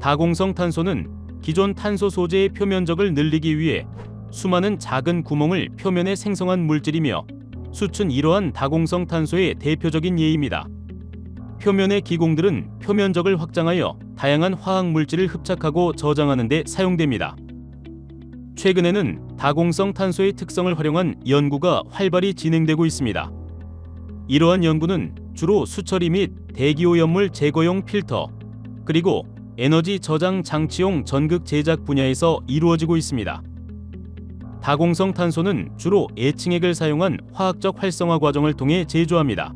다공성 탄소는 기존 탄소 소재의 표면적을 늘리기 위해 수많은 작은 구멍을 표면에 생성한 물질이며 수춘 이러한 다공성 탄소의 대표적인 예입니다. 표면의 기공들은 표면적을 확장하여 다양한 화학 물질을 흡착하고 저장하는 데 사용됩니다. 최근에는 다공성 탄소의 특성을 활용한 연구가 활발히 진행되고 있습니다. 이러한 연구는 주로 수처리 및 대기오염물 제거용 필터, 그리고 에너지 저장 장치용 전극 제작 분야에서 이루어지고 있습니다. 다공성 탄소는 주로 애칭액을 사용한 화학적 활성화 과정을 통해 제조합니다.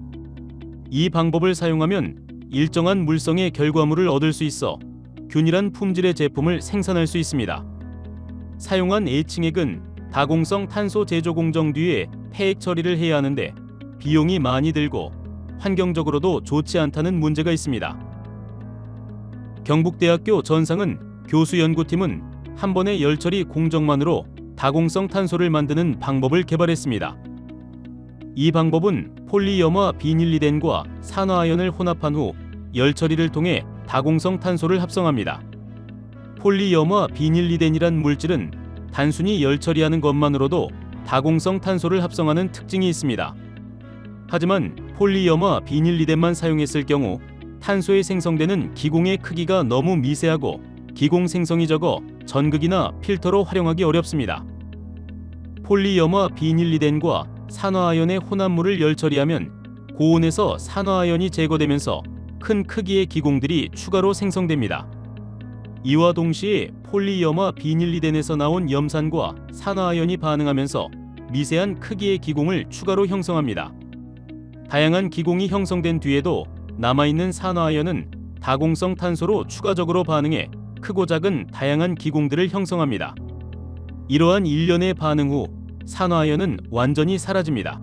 이 방법을 사용하면 일정한 물성의 결과물을 얻을 수 있어 균일한 품질의 제품을 생산할 수 있습니다. 사용한 애칭액은 다공성 탄소 제조 공정 뒤에 폐액 처리를 해야 하는데 비용이 많이 들고 환경적으로도 좋지 않다는 문제가 있습니다. 경북대학교 전상은 교수 연구팀은 한 번의 열처리 공정만으로 다공성 탄소를 만드는 방법을 개발했습니다. 이 방법은 폴리염화 비닐리덴과 산화아연을 혼합한 후 열처리를 통해 다공성 탄소를 합성합니다. 폴리염화 비닐리덴이란 물질은 단순히 열처리하는 것만으로도 다공성 탄소를 합성하는 특징이 있습니다. 하지만 폴리염화 비닐리덴만 사용했을 경우 탄소에 생성되는 기공의 크기가 너무 미세하고 기공 생성이 적어 전극이나 필터로 활용하기 어렵습니다. 폴리염화 비닐리덴과 산화아연의 혼합물을 열처리하면 고온에서 산화아연이 제거되면서 큰 크기의 기공들이 추가로 생성됩니다. 이와 동시에 폴리염화 비닐리덴에서 나온 염산과 산화아연이 반응하면서 미세한 크기의 기공을 추가로 형성합니다. 다양한 기공이 형성된 뒤에도 남아있는 산화아연은 다공성 탄소로 추가적으로 반응해 크고 작은 다양한 기공들을 형성합니다. 이러한 일련의 반응 후 산화아연은 완전히 사라집니다.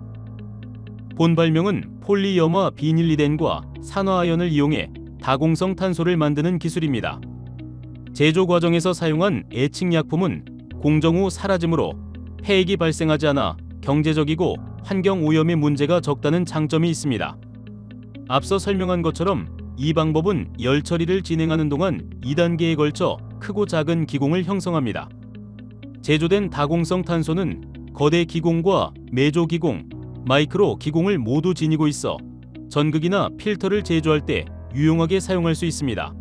본 발명은 폴리염화 비닐리덴과 산화아연을 이용해 다공성 탄소를 만드는 기술입니다. 제조 과정에서 사용한 애칭 약품은 공정 후 사라지므로 폐액이 발생하지 않아 경제적이고 환경 오염의 문제가 적다는 장점이 있습니다. 앞서 설명한 것처럼 이 방법은 열 처리를 진행하는 동안 2단계에 걸쳐 크고 작은 기공을 형성합니다. 제조된 다공성 탄소는 거대 기공과 메조 기공, 마이크로 기공을 모두 지니고 있어 전극이나 필터를 제조할 때 유용하게 사용할 수 있습니다.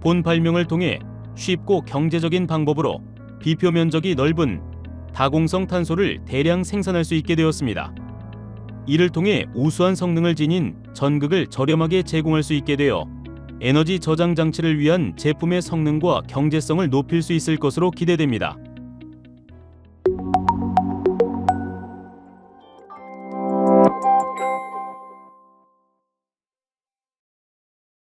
본 발명을 통해 쉽고 경제적인 방법으로 비표 면적이 넓은 다공성 탄소를 대량 생산할 수 있게 되었습니다. 이를 통해 우수한 성능을 지닌 전극을 저렴하게 제공할 수 있게 되어 에너지 저장 장치를 위한 제품의 성능과 경제성을 높일 수 있을 것으로 기대됩니다.